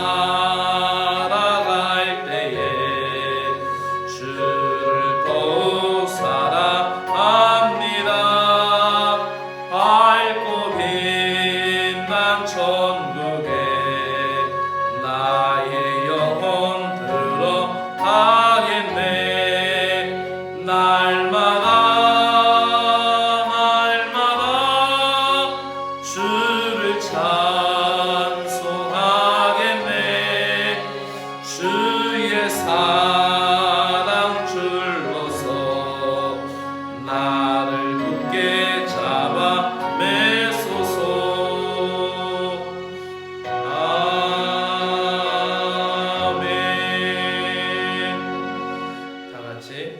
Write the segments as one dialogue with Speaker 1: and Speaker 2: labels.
Speaker 1: 살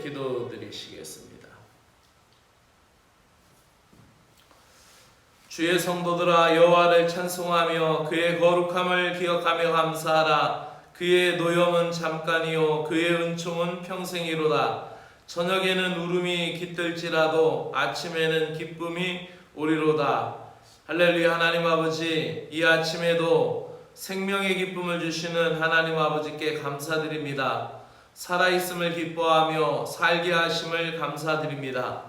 Speaker 1: 기도드리시겠습니다. 주의 성도들아 여호와를 찬송하며 그의 거룩함을 기억하며 감사하라. 그의 노염은 잠깐이요 그의 은총은 평생이로다. 저녁에는 울음이 깃들지라도 아침에는 기쁨이 오리로다. 할렐루야 하나님 아버지. 이 아침에도 생명의 기쁨을 주시는 하나님 아버지께 감사드립니다 살아있음을 기뻐하며 살게 하심을 감사드립니다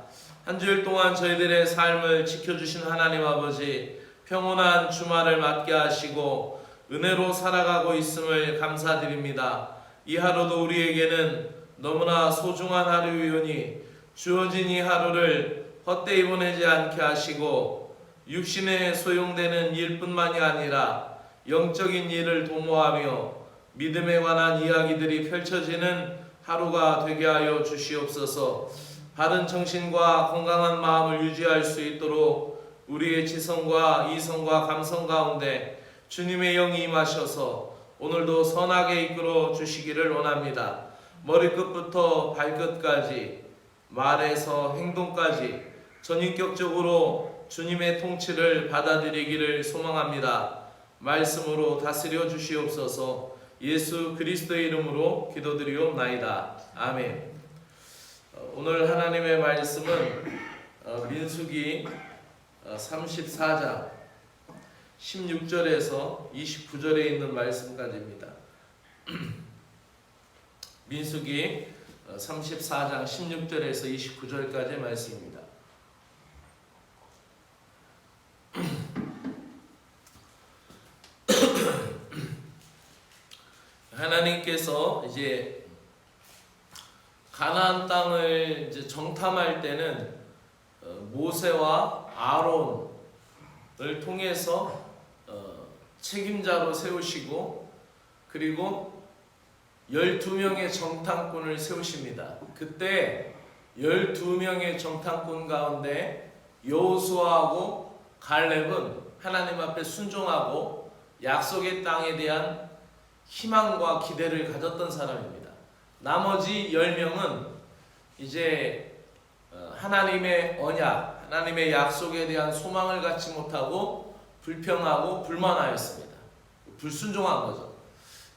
Speaker 1: 한 주일 동안 저희들의 삶을 지켜주신 하나님 아버지 평온한 주말을 맞게 하시고 은혜로 살아가고 있음을 감사드립니다. 이 하루도 우리에게는 너무나 소중한 하루이오니 주어진 이 하루를 헛되이 보내지 않게 하시고 육신에 소용되는 일뿐만이 아니라 영적인 일을 도모하며 믿음에 관한 이야기들이 펼쳐지는 하루가 되게 하여 주시옵소서. 바른 정신과 건강한 마음을 유지할 수 있도록 우리의 지성과 이성과 감성 가운데 주님의 영이 임하셔서 오늘도 선하게 이끌어 주시기를 원합니다. 머리끝부터 발끝까지 말에서 행동까지 전인격적으로 주님의 통치를 받아들이기를 소망합니다. 말씀으로 다스려 주시옵소서 예수 그리스도의 이름으로 기도드리옵나이다. 아멘. 어, 오늘 하나님의 말씀은 어, 민수기 어, 34장 16절에서 29절에 있는 말씀까지입니다. 민수기 어, 34장 16절에서 29절까지의 말씀입니다. 하나님께서 이제 가나안 땅을 이제 정탐할 때는 어, 모세와 아론을 통해서 어, 책임자로 세우시고 그리고 12명의 정탐꾼을 세우십니다. 그때 12명의 정탐꾼 가운데 여호수아하고 갈렙은 하나님 앞에 순종하고 약속의 땅에 대한 희망과 기대를 가졌던 사람입니다. 나머지 10명은 이제 어, 하나님의 언약, 하나님의 약속에 대한 소망을 갖지 못하고 불평하고 불만하였습니다. 불순종한 거죠.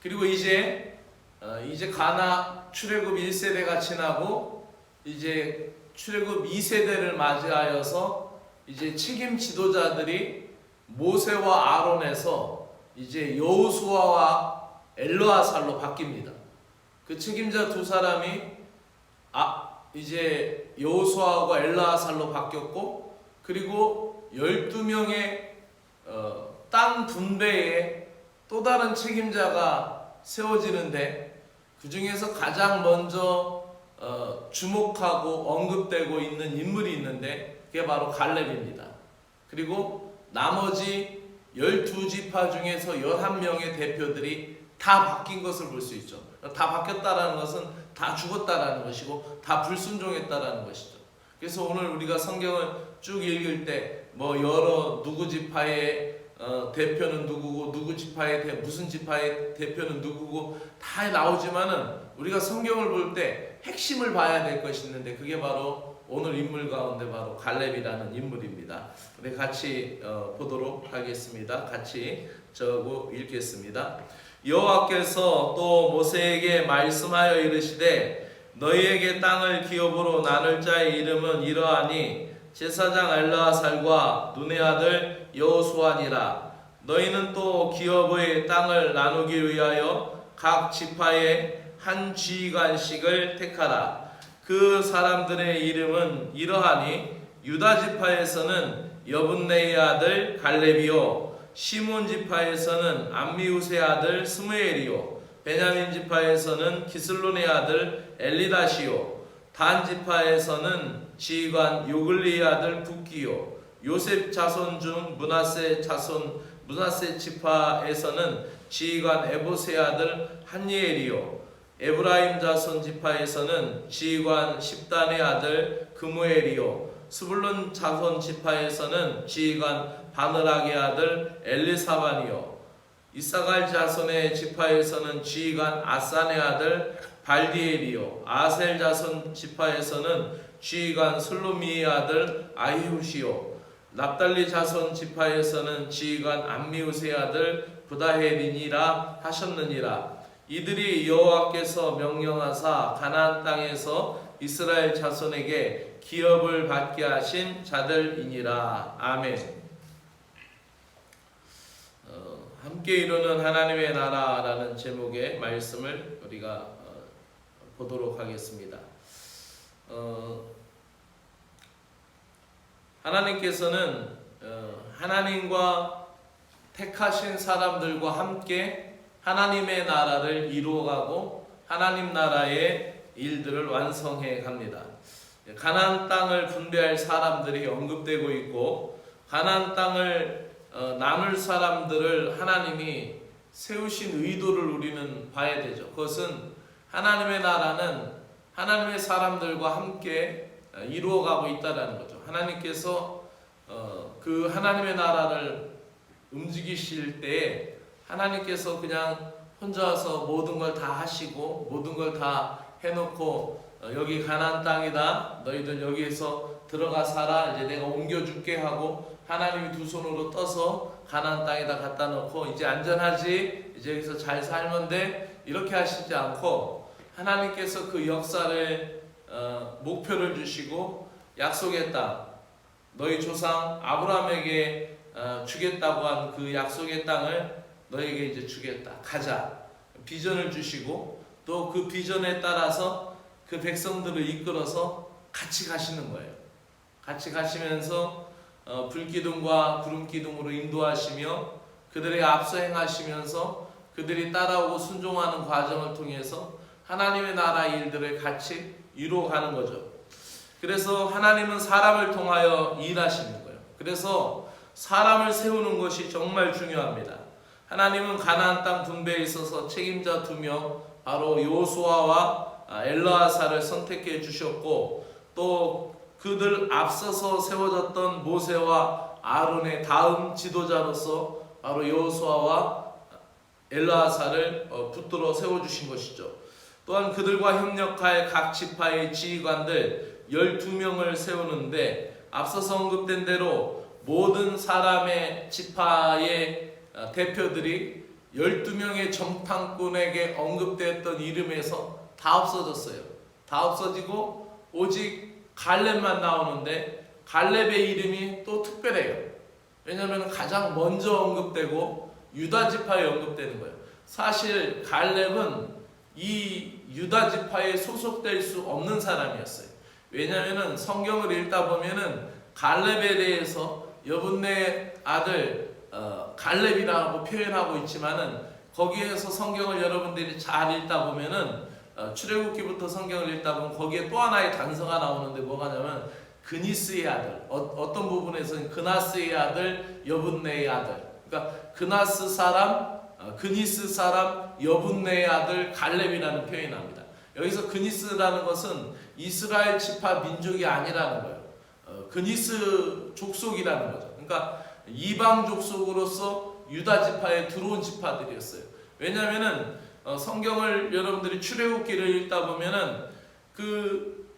Speaker 1: 그리고 이제 어, 이제 가나 출애굽 1세대가 지나고 이제 출애굽 2세대를 맞이하여서 이제 책임 지도자들이 모세와 아론에서 이제 여호수아와 엘르아살로 바뀝니다. 그 책임자 두 사람이 아 이제 여호수아와 엘라살로 바뀌었고 그리고 12명의 어, 땅 분배에 또 다른 책임자가 세워지는데 그 중에서 가장 먼저 어, 주목하고 언급되고 있는 인물이 있는데 그게 바로 갈렙입니다. 그리고 나머지 12지파 중에서 11명의 대표들이 다 바뀐 것을 볼 수 있죠. 다 바뀌었다라는 것은 다 죽었다라는 것이고 다 불순종했다라는 것이죠. 그래서 오늘 우리가 성경을 쭉 읽을 때 뭐 여러 누구 지파의 어, 대표는 누구고 누구 지파의 대, 무슨 지파의 대표는 누구고 다 나오지만은 우리가 성경을 볼 때 핵심을 봐야 될 것이 있는데 그게 바로 오늘 인물 가운데 바로 갈렙이라는 인물입니다. 우리 같이 어, 보도록 하겠습니다. 같이 저고 읽겠습니다. 여호와께서 또 모세에게 말씀하여 이르시되 너희에게 땅을 기업으로 나눌 자의 이름은 이러하니 제사장 엘라살과 눈의 아들 여호수아니라 너희는 또 기업의 땅을 나누기 위하여 각 지파에 한 지휘관씩을 택하라. 그 사람들의 이름은 이러하니 유다 지파에서는 여분네의 아들 갈렙이요 시몬 지파에서는 암미우스의 아들 스무엘이요. 베냐민 지파에서는 기슬론의 아들 엘리다시요. 단 지파에서는 지휘관 요글리의 아들 북기요. 요셉 자손 중 문하세 자손 문하세 지파에서는 지휘관 에보스의 아들 한예엘이요. 에브라임 자손 지파에서는 지휘관 십단의 아들 그무엘이요. 스불론 자손 지파에서는 지휘관 바느락의 아들 엘리사반이요. 이사갈 자손의 지파에서는 지휘관 아산의 아들 발디엘이요. 아셀 자손 지파에서는 지휘관 슬로미의 아들 아히우시요. 납달리 자손 지파에서는 지휘관 암미우스의 아들 부다헤린이라 하셨느니라. 이들이 여호와께서 명령하사 가나안 땅에서 이스라엘 자손에게 기업을 받게 하신 자들이니라. 아멘. 어, 함께 이루는 하나님의 나라라는 제목의 말씀을 우리가 어, 보도록 하겠습니다. 어, 하나님께서는 어, 하나님과 택하신 사람들과 함께 하나님의 나라를 이루어가고 하나님 나라의 일들을 완성해 갑니다. 가나안 땅을 분배할 사람들이 언급되고 있고 가나안 땅을 어, 나눌 사람들을 하나님이 세우신 의도를 우리는 봐야 되죠. 그것은 하나님의 나라는 하나님의 사람들과 함께 어, 이루어가고 있다라는 거죠. 하나님께서 어, 그 하나님의 나라를 움직이실 때 하나님께서 그냥 혼자서 모든 걸 다 하시고 모든 걸 다 해놓고 어, 여기 가나안 땅이다. 너희들 여기에서 들어가 살아. 이제 내가 옮겨줄게 하고 하나님이 두 손으로 떠서 가나안 땅에다 갖다 놓고 이제 안전하지. 이제 여기서 잘 살면 돼. 이렇게 하시지 않고 하나님께서 그 역사를 어, 목표를 주시고 약속의 땅 너희 조상 아브라함에게 어, 주겠다고 한 그 약속의 땅을 너에게 이제 주겠다. 가자. 비전을 주시고 또 그 비전에 따라서 그 백성들을 이끌어서 같이 가시는 거예요. 같이 가시면서 어, 불기둥과 구름기둥으로 인도하시며 그들에게 앞서 행하시면서 그들이 따라오고 순종하는 과정을 통해서 하나님의 나라 일들을 같이 이루어가는 거죠. 그래서 하나님은 사람을 통하여 일하시는 거예요. 그래서 사람을 세우는 것이 정말 중요합니다. 하나님은 가나안 땅 분배에 있어서 책임자 두 명 바로 요수아와 엘라하사를 선택해 주셨고 또 그들 앞서서 세워졌던 모세와 아론의 다음 지도자로서 바로 요수아와 엘라하사를 어, 붙들어 세워 주신 것이죠. 또한 그들과 협력할 각 지파의 지휘관들 12명을 세우는데 앞서서 언급된 대로 모든 사람의 지파의 어, 대표들이 12명의 정탐꾼에게 언급됐던 이름에서 다 없어졌어요. 다 없어지고 오직 갈렙만 나오는데 갈렙의 이름이 또 특별해요. 왜냐하면 가장 먼저 언급되고 유다 지파에 언급되는 거예요. 사실 갈렙은 이 유다 지파에 소속될 수 없는 사람이었어요. 왜냐하면 성경을 읽다 보면은 갈렙에 대해서 여분네 아들 어, 갈렙이라고 표현하고 있지만은 거기에서 성경을 여러분들이 잘 읽다 보면은 어, 출애굽기부터 성경을 읽다 보면 거기에 또 하나의 단서가 나오는데 뭐가냐면 그니스의 아들 어, 떤 부분에서는 그나스의 아들 여분네의 아들 그러니까 그나스 사람 어, 그니스 사람 여분네의 아들 갈렙이라는 표현이 납니다. 여기서 그니스라는 것은 이스라엘 지파 민족이 아니라는 거예요. 어, 그니스 족속이라는 거죠. 그러니까 이방 족속으로서 유다 지파에 들어온 지파들이었어요. 왜냐하면은 어, 성경을 여러분들이 출애굽기를 읽다 보면은 그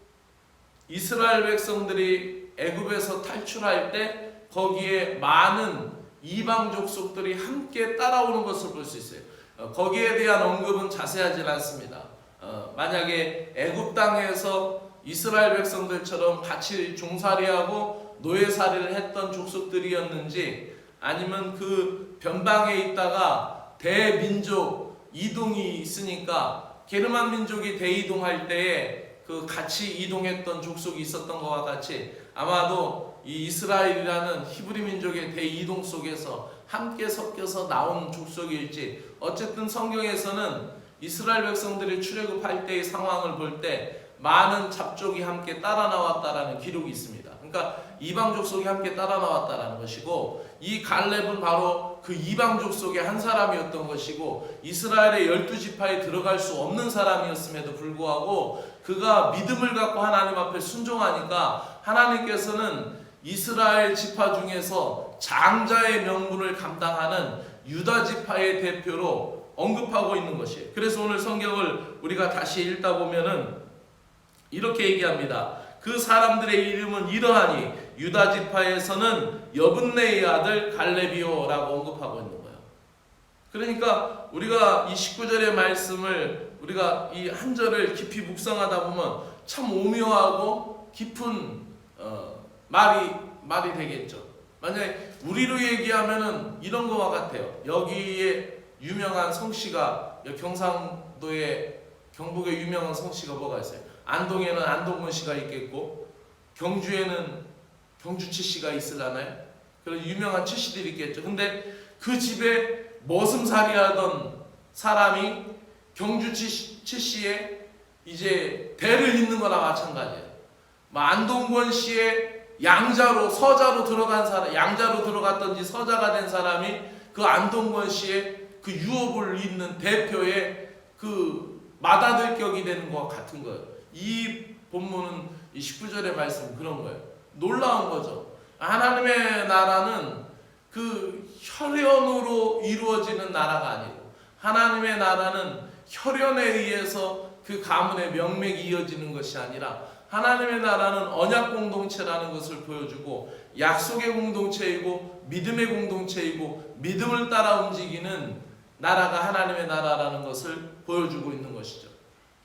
Speaker 1: 이스라엘 백성들이 애굽에서 탈출할 때 거기에 많은 이방 족 속들이 함께 따라오는 것을 볼 수 있어요. 어, 거기에 대한 언급은 자세하지 않습니다. 어, 만약에 애굽 땅에서 이스라엘 백성들처럼 같이 종살이하고 노예살이를 했던 족속들이었는지 아니면 그 변방에 있다가 대민족 이동이 있으니까 게르만 민족이 대이동할 때에 그 같이 이동했던 족속이 있었던 것과 같이 아마도 이 이스라엘이라는 히브리 민족의 대이동 속에서 함께 섞여서 나온 족속일지 어쨌든 성경에서는 이스라엘 백성들이 출애굽할 때의 상황을 볼 때 많은 잡족이 함께 따라 나왔다라는 기록이 있습니다. 그러니까 이방 족속이 함께 따라 나왔다라는 것이고 이 갈렙은 바로 그 이방 족 속의 한 사람이었던 것이고 이스라엘의 열두 지파에 들어갈 수 없는 사람이었음에도 불구하고 그가 믿음을 갖고 하나님 앞에 순종하니까 하나님께서는 이스라엘 지파 중에서 장자의 명분을 감당하는 유다 지파의 대표로 언급하고 있는 것이에요. 그래서 오늘 성경을 우리가 다시 읽다 보면은 이렇게 얘기합니다. 그 사람들의 이름은 이러하니 유다 지파에서는 여분네의 아들 갈렙이요라고 언급하고 있는 거예요. 그러니까 우리가 이 19절의 말씀을 우리가 이 한 절을 깊이 묵상하다 보면 참 오묘하고 깊은 어, 말이 말이 되겠죠. 만약에 우리로 얘기하면은 이런 거와 같아요. 여기에 유명한 성씨가 경상도에 경북에 유명한 성씨가 뭐가 있어요? 안동에는 안동근 씨가 있겠고 경주에는 경주치 씨가 있으려나요? 그런 유명한 치씨들이 있겠죠. 근데 그 집에 머슴살이 하던 사람이 경주치 씨의 이제 대를 잇는 거나 마찬가지예요. 뭐 안동권 씨의 양자로 서자로 들어간 사람, 양자로 들어갔던지 서자가 된 사람이 그 안동권 씨의 그 유업을 잇는 대표의 그 맏아들 격이 되는 것과 같은 거예요. 이 본문은 이 19절의 말씀 그런 거예요. 놀라운 거죠. 하나님의 나라는 그 혈연으로 이루어지는 나라가 아니고 하나님의 나라는 혈연에 의해서 그 가문의 명맥이 이어지는 것이 아니라 하나님의 나라는 언약 공동체라는 것을 보여주고 약속의 공동체이고 믿음의 공동체이고 믿음을 따라 움직이는 나라가 하나님의 나라라는 것을 보여주고 있는 것이죠.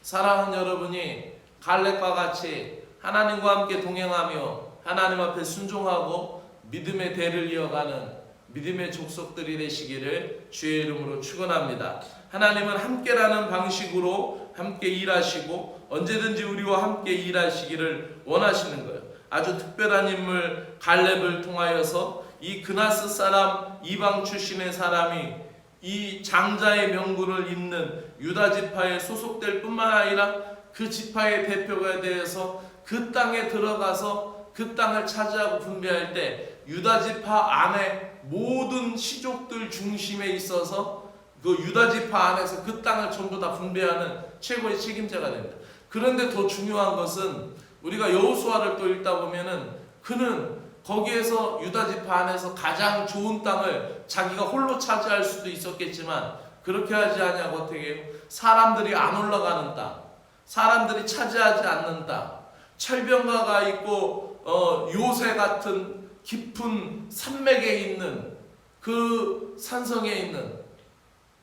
Speaker 1: 사랑하는 여러분이 갈렙과 같이 하나님과 함께 동행하며 하나님 앞에 순종하고 믿음의 대를 이어가는 믿음의 족속들이 되시기를 주의 이름으로 축원합니다. 하나님은 함께라는 방식으로 함께 일하시고 언제든지 우리와 함께 일하시기를 원하시는 거예요. 아주 특별한 인물 갈렙을 통하여서 이 그나스 사람 이방 출신의 사람이 이 장자의 명분을 잇는 유다 지파에 소속될 뿐만 아니라 그 지파의 대표가 되어서 그 땅에 들어가서 그 땅을 차지하고 분배할 때 유다 지파 안에 모든 시족들 중심에 있어서 그 유다 지파 안에서 그 땅을 전부 다 분배하는 최고의 책임자가 됩니다. 그런데 더 중요한 것은 우리가 여호수아를 또 읽다 보면은 그는 거기에서 유다 지파 안에서 가장 좋은 땅을 자기가 홀로 차지할 수도 있었겠지만 그렇게 하지 아니하고 어떻게? 사람들이 안 올라가는 땅, 사람들이 차지하지 않는 땅, 철병가가 있고 어, 요새 같은 깊은 산맥에 있는 그 산성에 있는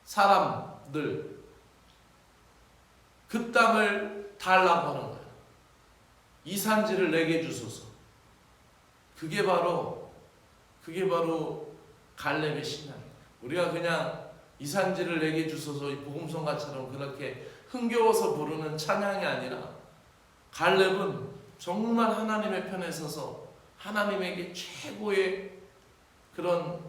Speaker 1: 사람들 그 땅을 달라고 하는 거예요. 이 산지를 내게 주소서. 그게 바로 그게 바로 갈렙의 신앙. 우리가 그냥 이 산지를 내게 주소서 이 복음성가처럼 그렇게 흥겨워서 부르는 찬양이 아니라 갈렙은 정말 하나님의 편에 서서 하나님에게 최고의 그런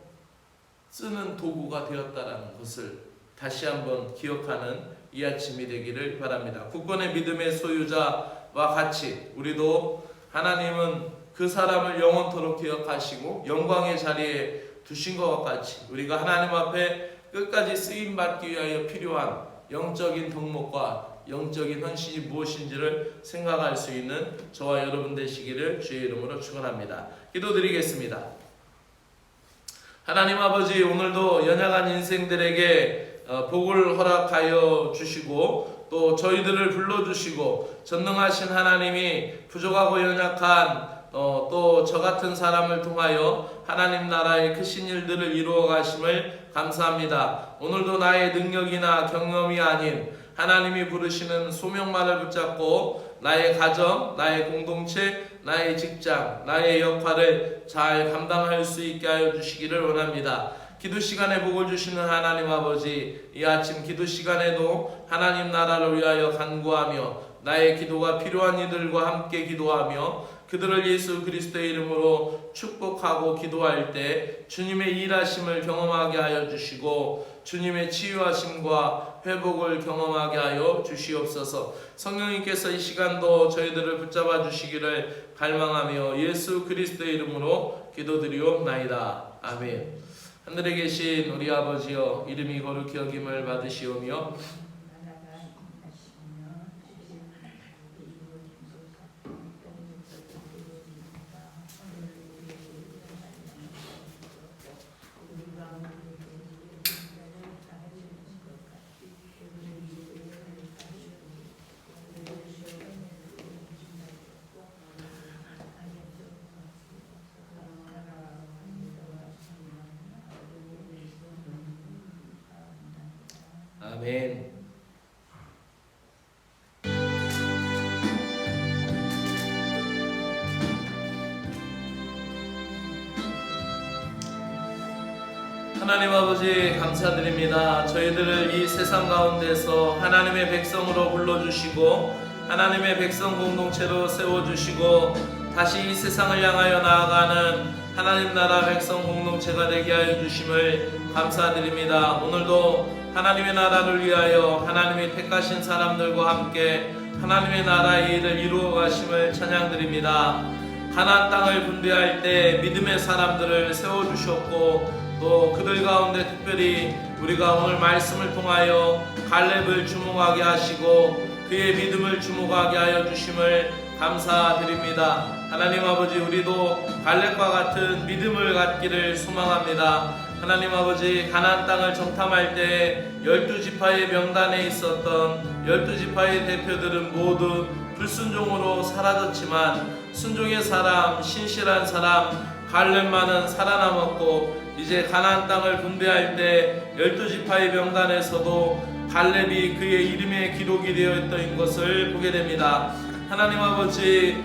Speaker 1: 쓰는 도구가 되었다라는 것을 다시 한번 기억하는 이 아침이 되기를 바랍니다. 국권의 믿음의 소유자와 같이 우리도 하나님은 그 사람을 영원토록 기억하시고 영광의 자리에 두신 것과 같이 우리가 하나님 앞에 끝까지 쓰임 받기 위하여 필요한 영적인 덕목과 영적인 헌신이 무엇인지를 생각할 수 있는 저와 여러분 되시기를 주의 이름으로 축원합니다. 기도드리겠습니다. 하나님 아버지 오늘도 연약한 인생들에게 어, 복을 허락하여 주시고 또 저희들을 불러 주시고 전능하신 하나님이 부족하고 연약한 어, 또 저 같은 사람을 통하여 하나님 나라의 크신 일들을 이루어 가심을 감사합니다. 오늘도 나의 능력이나 경험이 아닌 하나님이 부르시는 소명만을 붙잡고 나의 가정, 나의 공동체, 나의 직장, 나의 역할을 잘 감당할 수 있게 하여 주시기를 원합니다. 기도 시간에 복을 주시는 하나님 아버지 이 아침 기도 시간에도 하나님 나라를 위하여 간구하며 나의 기도가 필요한 이들과 함께 기도하며 그들을 예수 그리스도의 이름으로 축복하고 기도할 때 주님의 일하심을 경험하게 하여 주시고 주님의 치유하심과 회복을 경험하게 하여 주시옵소서. 성령님께서 이 시간도 저희들을 붙잡아 주시기를 갈망하며 예수 그리스도의 이름으로 기도드리옵나이다. 아멘. 하늘에 계신 우리 아버지여 이름이 거룩히 여김을 받으시오며 하나님 아버지 감사드립니다. 저희들을 이 세상 가운데서 하나님의 백성으로 불러주시고 하나님의 백성 공동체로 세워주시고 다시 이 세상을 향하여 나아가는 하나님 나라 백성 공동체가 되게 하여 주심을 감사드립니다. 오늘도 하나님의 나라를 위하여 하나님이 택하신 사람들과 함께 하나님의 나라의 일을 이루어 가심을 찬양드립니다. 가나안 땅을 분배할 때 믿음의 사람들을 세워 주셨고 또 그들 가운데 특별히 우리가 오늘 말씀을 통하여 갈렙을 주목하게 하시고 그의 믿음을 주목하게 하여 주심을 감사드립니다. 하나님 아버지 우리도 갈렙과 같은 믿음을 갖기를 소망합니다. 하나님 아버지 가나안 땅을 정탐할 때 열두 지파의 명단에 있었던 열두 지파의 대표들은 모두 불순종으로 사라졌지만 순종의 사람, 신실한 사람 갈렙만은 살아남았고 이제 가나안 땅을 분배할 때 열두 지파의 명단에서도 갈렙이 그의 이름에 기록이 되어 있던 것을 보게 됩니다. 하나님 아버지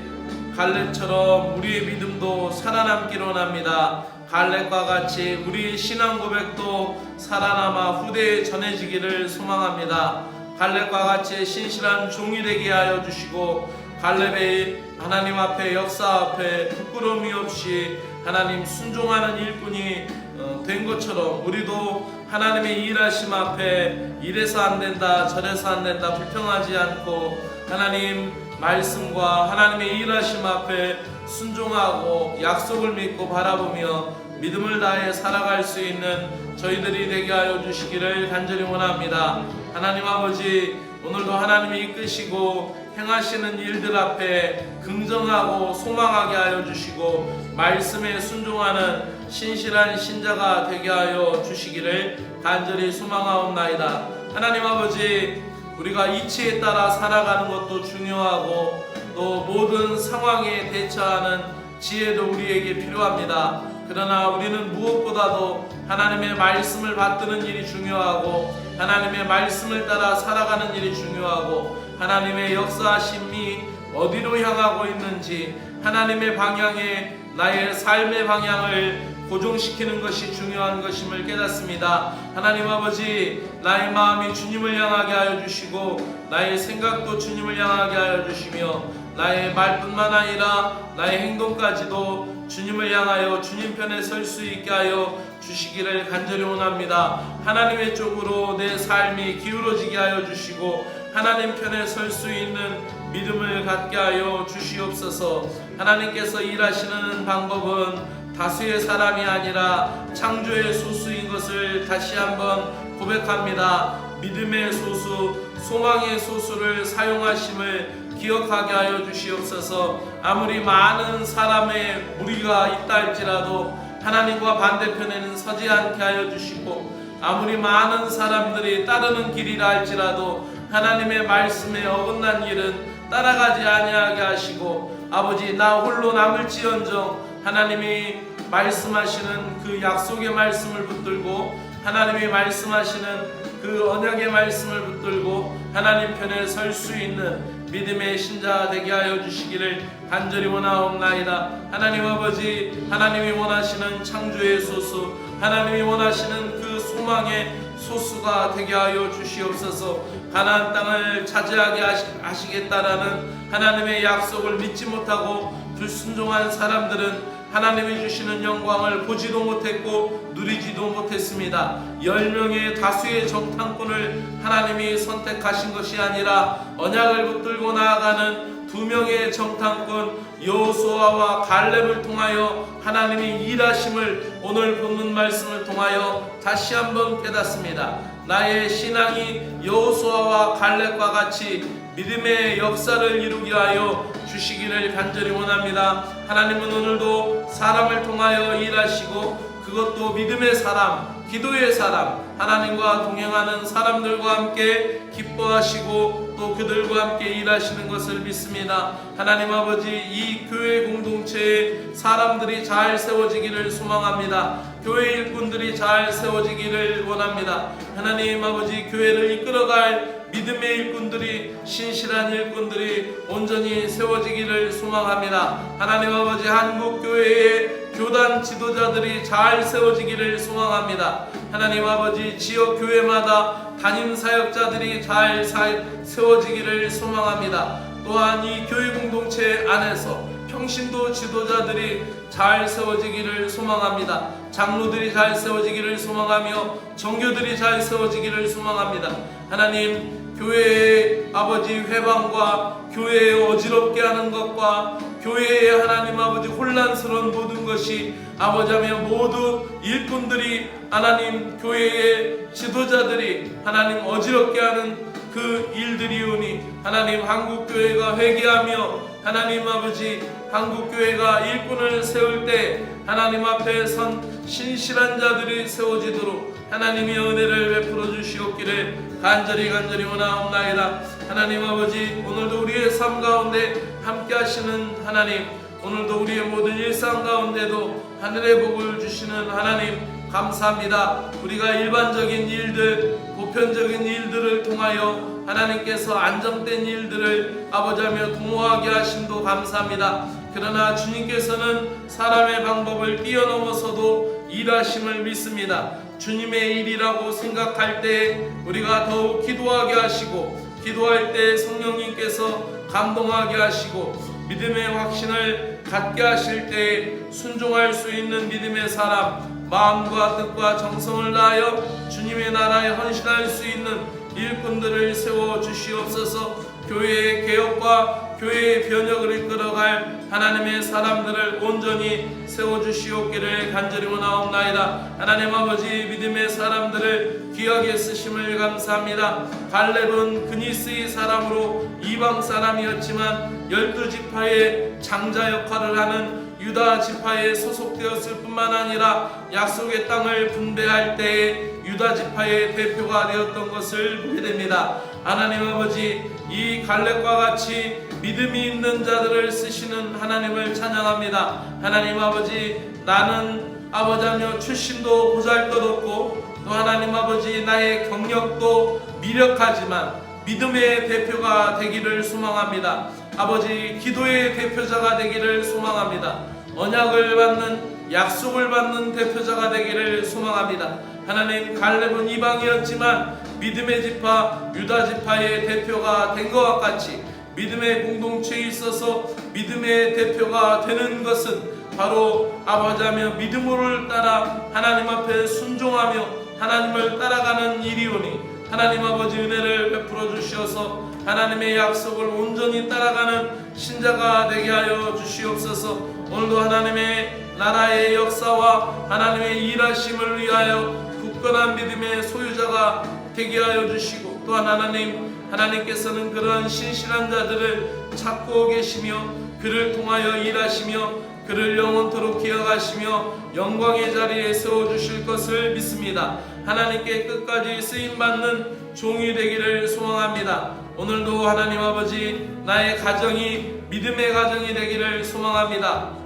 Speaker 1: 갈렙처럼 우리의 믿음도 살아남기를 원합니다. 갈렙과 같이 우리의 신앙 고백도 살아남아 후대에 전해지기를 소망합니다. 갈렙과 같이 신실한 종이 되게 하여 주시고 갈렙의 하나님 앞에 역사 앞에 부끄러움이 없이 하나님 순종하는 일꾼이 어, 된 것처럼 우리도 하나님의 일하심 앞에 이래서 안 된다 저래서 안 된다 불평하지 않고 하나님 말씀과 하나님의 일하심 앞에 순종하고 약속을 믿고 바라보며 믿음을 다해 살아갈 수 있는 저희들이 되게 하여 주시기를 간절히 원합니다. 하나님 아버지 오늘도 하나님이 이끄시고 행하시는 일들 앞에 긍정하고 소망하게 하여 주시고 말씀에 순종하는 신실한 신자가 되게 하여 주시기를 간절히 소망하옵나이다. 하나님 아버지 우리가 이치에 따라 살아가는 것도 중요하고 또 모든 상황에 대처하는 지혜도 우리에게 필요합니다. 그러나 우리는 무엇보다도 하나님의 말씀을 받드는 일이 중요하고 하나님의 말씀을 따라 살아가는 일이 중요하고 하나님의 역사하심이 어디로 향하고 있는지 하나님의 방향에 나의 삶의 방향을 고정시키는 것이 중요한 것임을 깨닫습니다. 하나님 아버지, 나의 마음이 주님을 향하게 하여 주시고, 나의 생각도 주님을 향하게 하여 주시며, 나의 말뿐만 아니라 나의 행동까지도 주님을 향하여 주님 편에 설 수 있게 하여 주시기를 간절히 원합니다. 하나님의 쪽으로 내 삶이 기울어지게 하여 주시고, 하나님 편에 설 수 있는 믿음을 갖게 하여 주시옵소서. 하나님께서 일하시는 방법은 다수의 사람이 아니라 창조의 소수인 것을 다시 한번 고백합니다. 믿음의 소수, 소망의 소수를 사용하심을 기억하게 하여 주시옵소서. 아무리 많은 사람의 무리가 있다 할지라도 하나님과 반대편에는 서지 않게 하여 주시고 아무리 많은 사람들이 따르는 길이라 할지라도 하나님의 말씀에 어긋난 일은 따라가지 아니하게 하시고 아버지 나 홀로 남을지언정 하나님이 말씀하시는 그 약속의 말씀을 붙들고 하나님이 말씀하시는 그 언약의 말씀을 붙들고 하나님 편에 설 수 있는 믿음의 신자 되게 하여 주시기를 간절히 원하옵나이다. 하나님 아버지, 하나님이 원하시는 창조의 소수, 하나님이 원하시는 그 소망의 소수가 되게 하여 주시옵소서 가나안 땅을 차지하게 하시- 하시 겠다라는 하나님의 약속을 믿지 못하고 불순종한 사람들은 하나님이 주시는 영광을 보지도 못했고 누리지도 못했습니다. 열 명의 다수의 정탐꾼을 하나님이 선택하신 것이 아니라 언약을 붙들고 나아가는 두 명의 정탐꾼 여호수아와 갈렙을 통하여 하나님이 일하심을 오늘 본문 말씀을 통하여 다시 한번 깨닫습니다. 나의 신앙이 여호수아와 갈렙과 같이 믿음의 역사를 이루게 하여 주시기를 간절히 원합니다. 하나님은 오늘도 사람을 통하여 일하시고 그것도 믿음의 사람, 기도의 사람, 하나님과 동행하는 사람들과 함께 기뻐하시고 또 그들과 함께 일하시는 것을 믿습니다. 하나님 아버지 이 교회 공동체에 사람들이 잘 세워지기를 소망합니다. 교회 일꾼들이 잘 세워지기를 원합니다. 하나님 아버지 교회를 이끌어갈 믿음의 일꾼들이 신실한 일꾼들이 온전히 세워지기를 소망합니다. 하나님 아버지 한국 교회의 교단 지도자들이 잘 세워지기를 소망합니다. 하나님 아버지 지역 교회마다 담임 사역자들이 잘 사- 세워지기를 소망합니다. 또한 이 교회 공동체 안에서 평신도 지도자들이 잘 세워지기를 소망합니다. 장로들이 잘 세워지기를 소망하며 정교들이 잘 세워지기를 소망합니다. 하나님 교회의 아버지 회방과 교회에 어지럽게 하는 것과 교회의 하나님 아버지 혼란스러운 모든 것이 아버지 하며 모두 일꾼들이 하나님 교회의 지도자들이 하나님 어지럽게 하는 그 일들이 오니 하나님 한국 교회가 회개하며 하나님 아버지 한국 교회가 일꾼을 세울 때 하나님 앞에 선 신실한 자들이 세워지도록 하나님의 은혜를 베풀어 주시옵기를 간절히 간절히 원하옵나이다. 하나님 아버지 오늘도 우리의 삶 가운데 함께 하시는 하나님 오늘도 우리의 모든 일상 가운데도 하늘의 복을 주시는 하나님 감사합니다. 우리가 일반적인 일들, 보편적인 일들을 통하여 하나님께서 안정된 일들을 아버지하며 도모하게 하심도 감사합니다. 그러나 주님께서는 사람의 방법을 뛰어넘어서도 일하심을 믿습니다. 주님의 일이라고 생각할 때 우리가 더욱 기도하게 하시고 기도할 때 성령님께서 감동하게 하시고 믿음의 확신을 갖게 하실 때 순종할 수 있는 믿음의 사람 마음과 뜻과 정성을 다하여 주님의 나라에 헌신할 수 있는 일꾼들을 세워 주시옵소서 교회의 개혁과 교회의 변혁을 이끌어갈 하나님의 사람들을 온전히 세워 주시옵기를 간절히 원하옵나이다. 하나님 아버지 믿음의 사람들을 귀하게 쓰심을 감사합니다. 갈렙은 그니스의 사람으로 이방 사람이었지만 열두 지파의 장자 역할을 하는 유다 지파에 소속되었을 뿐만 아니라 약속의 땅을 분배할 때에 유다 지파의 대표가 되었던 것을 보게 됩니다. 하나님 아버지 이 갈렙과 같이 믿음이 있는 자들을 쓰시는 하나님을 찬양합니다. 하나님 아버지 나는 아버지 하며 출신도 보잘것없고 또 하나님 아버지 나의 경력도 미력하지만 믿음의 대표가 되기를 소망합니다. 아버지 기도의 대표자가 되기를 소망합니다. 언약을 받는 약속을 받는 대표자가 되기를 소망합니다. 하나님 갈렙은 이방이었지만 믿음의 지파 유다 지파의 대표가 된 것과 같이 믿음의 공동체에 있어서 믿음의 대표가 되는 것은 바로 아버지하며 믿음을 따라 하나님 앞에 순종하며 하나님을 따라가는 일이오니 하나님 아버지 은혜를 베풀어 주시어서 하나님의 약속을 온전히 따라가는 신자가 되게 하여 주시옵소서. 오늘도 하나님의 나라의 역사와 하나님의 일하심을 위하여 굳건한 믿음의 소유자가 되게 하여 주시고 또한 하나님 하나님께서는 그러한 신실한 자들을 찾고 계시며 그를 통하여 일하시며 그를 영원토록 기억하시며 영광의 자리에 세워 주실 것을 믿습니다. 하나님께 끝까지 쓰임 받는 종이 되기를 소망합니다. 오늘도 하나님 아버지 나의 가정이 믿음의 가정이 되기를 소망합니다.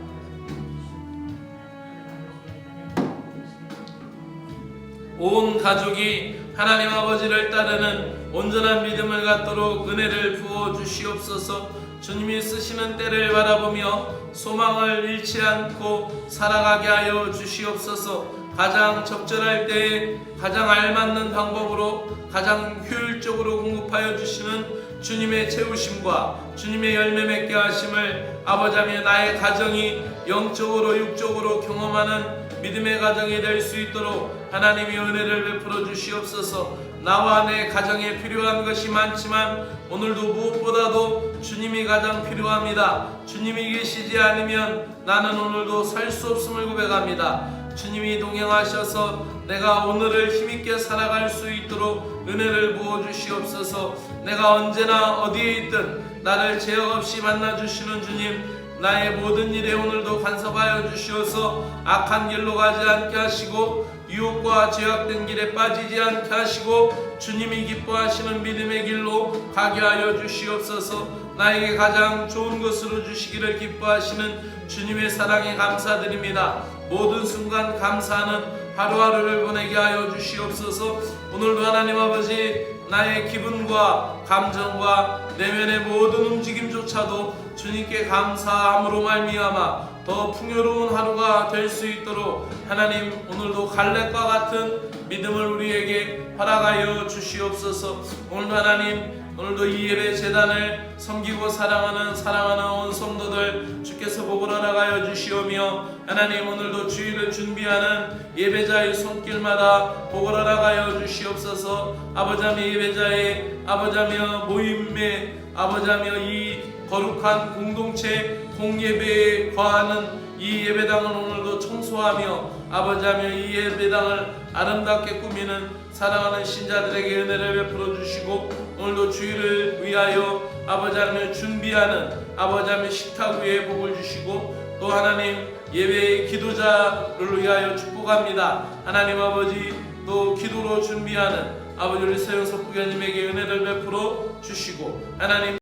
Speaker 1: 온 가족이 하나님 아버지를 따르는 온전한 믿음을 갖도록 은혜를 부어 주시옵소서. 주님이 쓰시는 때를 바라보며 소망을 잃지 않고 살아가게 하여 주시옵소서. 가장 적절할 때에 가장 알맞는 방법으로 가장 효율적으로 공급하여 주시는 주님의 채우심과 주님의 열매 맺게 하심을 아버지며 나의 가정이 영적으로 육적으로 경험하는 믿음의 가정이 될 수 있도록 하나님이 은혜를 베풀어 주시옵소서 나와 내 가정에 필요한 것이 많지만 오늘도 무엇보다도 주님이 가장 필요합니다. 주님이 계시지 않으면 나는 오늘도 살 수 없음을 고백합니다. 주님이 동행하셔서 내가 오늘을 힘있게 살아갈 수 있도록 은혜를 부어 주시옵소서. 내가 언제나 어디에 있든 나를 제약 없이 만나 주시는 주님 나의 모든 일에 오늘도 간섭하여 주시어서 악한 길로 가지 않게 하시고 유혹과 죄악된 길에 빠지지 않게 하시고 주님이 기뻐하시는 믿음의 길로 가게 하여 주시옵소서. 나에게 가장 좋은 것으로 주시기를 기뻐하시는 주님의 사랑에 감사드립니다. 모든 순간 감사하는 하루하루를 보내게 하여 주시옵소서. 오늘도 하나님 아버지 나의 기분과 감정과 내면의 모든 움직임조차도 주님께 감사함으로 말미암아 더 풍요로운 하루가 될 수 있도록 하나님 오늘도 갈렙과 같은 믿음을 우리에게 허락하여 주시옵소서. 오늘도 하나님 오늘도 이 예배 재단을 섬기고 사랑하는 사랑하는 온 성도들 주께서 복을 허락하여 주시오며 하나님 오늘도 주일을 준비하는 예배자의 손길마다 복을 허락하여 주시옵소서. 아버지며 예배자의 아버지며 모임의 아버지며 이 거룩한 공동체 공예배에 거하는 이 예배당을 오늘도 청소하며 아버지 하며 이 예배당을 아름답게 꾸미는 사랑하는 신자들에게 은혜를 베풀어 주시고 오늘도 주일을 위하여 아버지 하며 준비하는 아버지 하며 식탁 위에 복을 주시고 또 하나님 예배의 기도자를 위하여 축복합니다. 하나님 아버지 또 기도로 준비하는 아버지 우리 세영 석 부교님에게 은혜를 베풀어 주시고 하나님